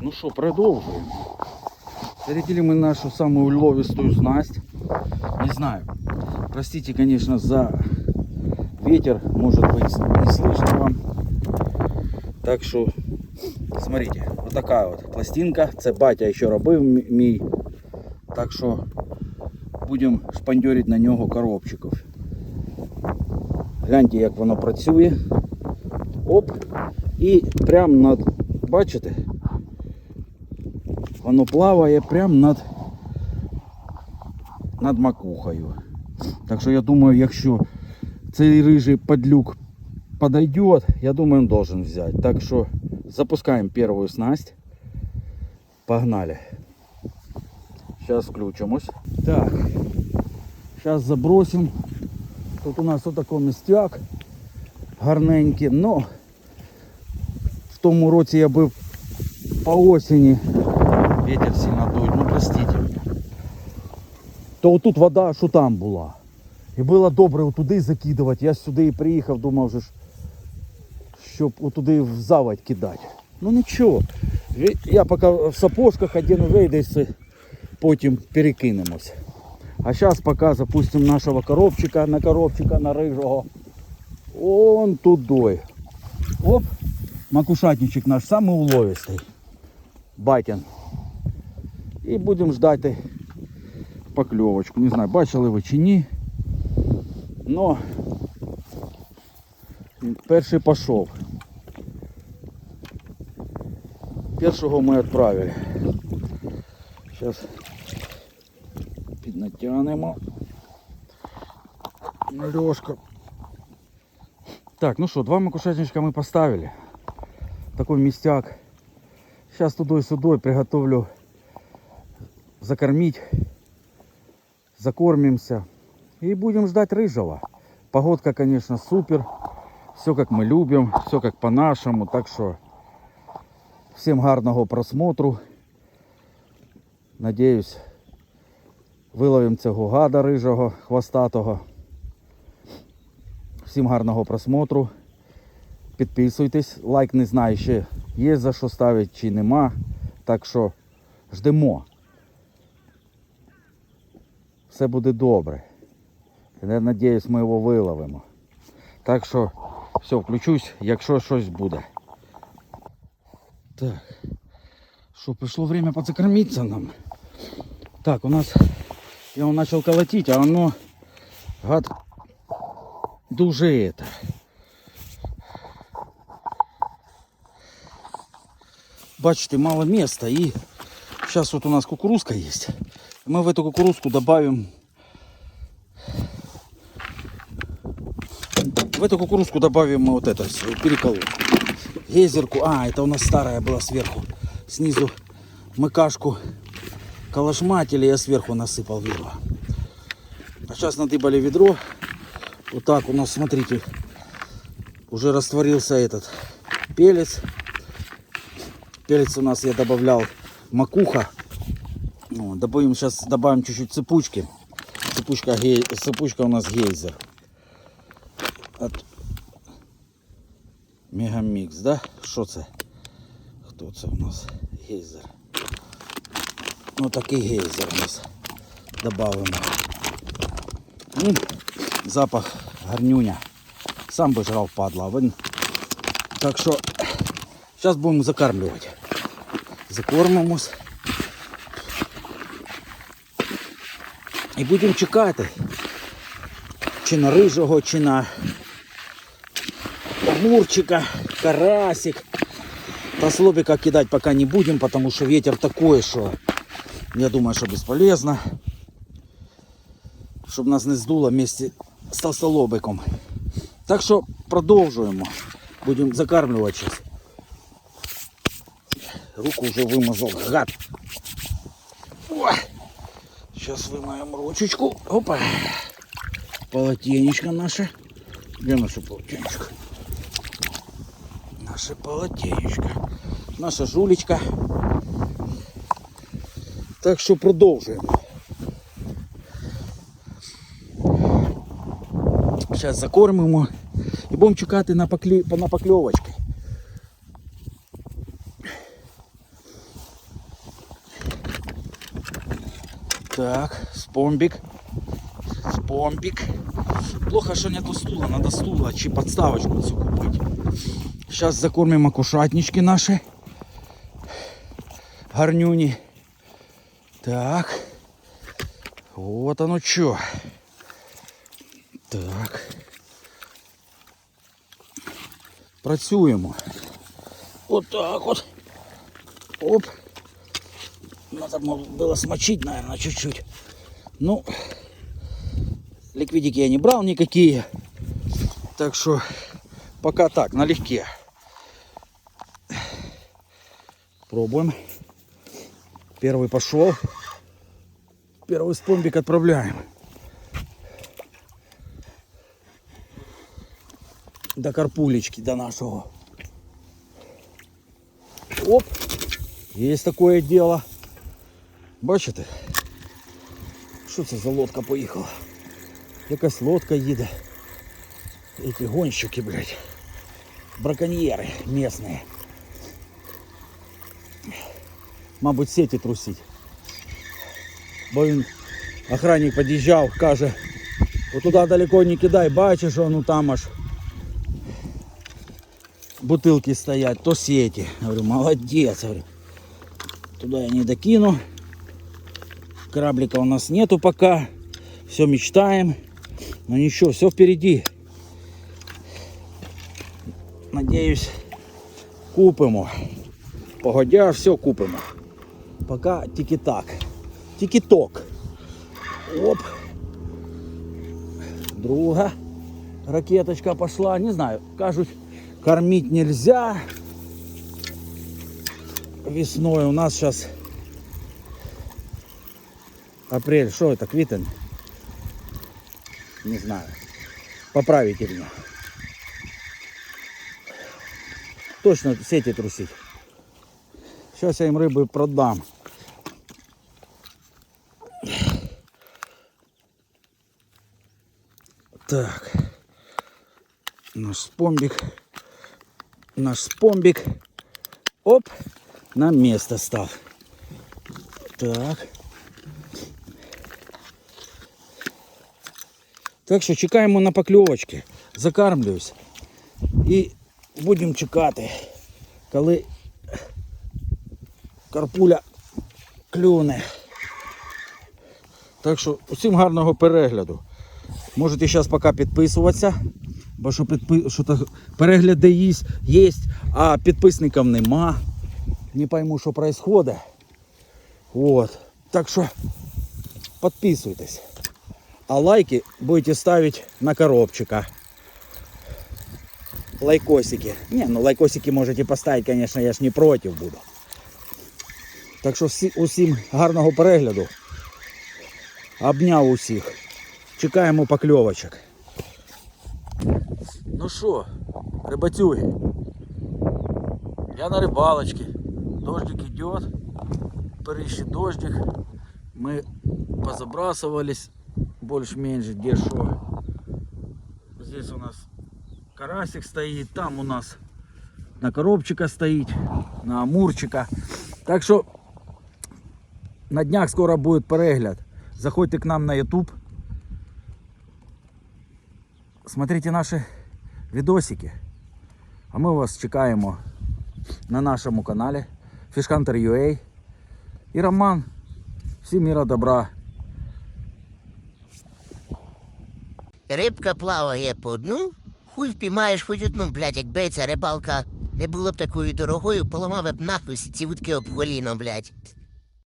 ну що, продовжуємо. Зарядили мы нашу самую уловистую снасть. Не знаю. Простите, конечно, за ветер. Может быть, не слышно вам. Так що, смотрите, вот такая вот пластинка. Це батя ще робив мі- мій. Так що будемо шпандьорити на нього коробчиків. Гляньте, як воно працює. Оп. І прямо над, бачите? Воно плаває прямо над, над макухою. Так що я думаю, якщо цей рижий подлюк подойдет, я думаю, он должен взять. Так что запускаем первую снасть. Погнали. Сейчас включимось. Так. Сейчас забросим. Тут у нас вот такой містяк гарненький. Но в тому році я був по осені. Ветер сильно дует, ну простите. То отут вода, що там була. І було добре отуди закидувати. Я сюди і приїхав, думав, же ж, щоб отуди в заводь кидати. Ну нічого. Ві- Я поки в сапожках один вийде, потім перекинемось. А зараз поки запустимо нашого коробчика на коробчика на рижого. Он тудой. Оп, макушатничек наш самий уловистий. Батін. І будемо ждати покльовочку. Не знаю, бачили ви чи ні. Но перший пішов. Першого ми відправили. Зараз піднатягнемо. Льошка. Так, ну що, два макушатничка ми поставили. Такой містяк. Сейчас тудой-сюдой приготовлю закормить. Закормимся. И будем ждать рыжего. Погодка, конечно, супер. Все как мы любим, все как по-нашему. Так що всім гарного просмотру. Надіюсь, виловимо цього гада рижого, хвостатого. Всім гарного просмотру. Підписуйтесь. Лайк не знаю, ще є за що ставити чи нема. Так що ждемо. Все буде добре. Я надіюсь, ми його виловимо. Так що, все, включусь, якщо щось буде. Так. Що, прийшло время подзакормиться нам. Так, у нас я его начал колотить, а оно гад дуже это. Бачите, мало места и сейчас вот у нас кукурузка есть. Мы в эту кукурузку добавим в эту кукурузку добавим мы вот это всё, переколоть. Гейзерку. А, это у нас старая была сверху. Снизу мыкашку калашматили, я сверху насыпал ведро. А сейчас надыбали ведро. Вот так у нас, смотрите, уже растворился этот пелец. Пелец у нас я добавлял макуха. Ну, добавим сейчас добавим чуть-чуть цепучки. Цепучка, гей- цепучка у нас гейзер. От Мегамікс, да? Що це? Хто це у нас? Гейзер. Ну такий гейзер у нас. Добавимо. М, Запах гарнюня. Сам би жрав падла. а Він... Так що зараз будемо закармлювати. Закормимось. І будемо чекати. Чи на рижого, чи на Амурчика, карасик. По слобика кидать пока не будем, потому что ветер такой, что я думаю, что бесполезно. Щоб нас не здуло вместе з толстолобиком. Так що продовжуємо. Будемо закармлювати. Руку вже вимазав, гад. Ой. Сейчас вымоем ручечку. Опа. Полотенечко наше. Где наше полотенечко? Наше полотенечко. Наша жулечка. Так що продовжуємо. Зараз закормимо і будемо чекати на, поклі... на покльовочки. Так, спомбик. Спомбик. Плохо, что нету стула. Надо стула чи подставочку цю купить. Сейчас закормим акушатнички наши. Гарнюни. Так. Вот оно что. Так. Працюємо. Отак от. Оп. Надо было смочить, наверное, чуть-чуть. Ну, ликвидики я не брал никакие. Так что пока так, налегке. Пробуем. Первый пошел. Первый спомбик отправляем. До карпулечки, до нашего. Оп. Есть такое дело. Бачите? Що це за лодка поїхала? Якась лодка їде. Эти гонщики, блядь. Браконьєри місні. Мабуть, сети трусить. Бо він охранник під'їжджав, каже, отуда далеко не кидай, бачиш, ну там аж бутылки стоять, то сети. Я говорю, молодец. Говорю, туда я не докину. Кораблика у нас нету пока. Все мечтаем. Но ничего, все впереди. Надеюсь, купимо. Погодя, все купимо. Пока тільки так. Тільки ток. Оп. Друга ракеточка пошла. Не знаю, кажуть, кормить нельзя. Весной у нас сейчас апрель. Что это, квитень? Не знаю. Поправите меня. Точно сети трусить. Сейчас я им рыбы продам. Так. Наш спомбик. Наш спомбик. Оп. На место стал. Так. Так що чекаємо на покльовочки. Закармлююсь. І будемо чекати, коли карпуля клюне. Так що усім гарного перегляду. Можете зараз поки підписуватися, бо що, підпи... що так перегляди є, є, а підписників нема. Не пойму, що відбувається. Вот. Так що підписуйтесь. А лайки будете ставить на коробчика. Лайкосики. Не, ну лайкосики можете поставить, конечно, я ж не против буду. Так що всі, усім гарного перегляду. Обняв усіх. Чекаємо покльовочок. Ну що, рибатюги. Я на рыбалочке. Дождик идет. Перище дождик. Мы позабрасывались больше-меньше где шо. Здесь у нас карасик стоит, там у нас на коробчика стоит, на амурчика. Так что на днях скоро будет перегляд. Заходьте к нам на YouTube. Смотрите наши видосики. А ми вас чекаємо на нашому каналі Fishhunter.ua і Роман. Всім міра добра. Рибка плаває по дну, хуй впіймаєш хоч одну, блядь, якби ця рибалка не була б такою дорогою, поламав б нахуй всі ці вудки об коліно, блядь.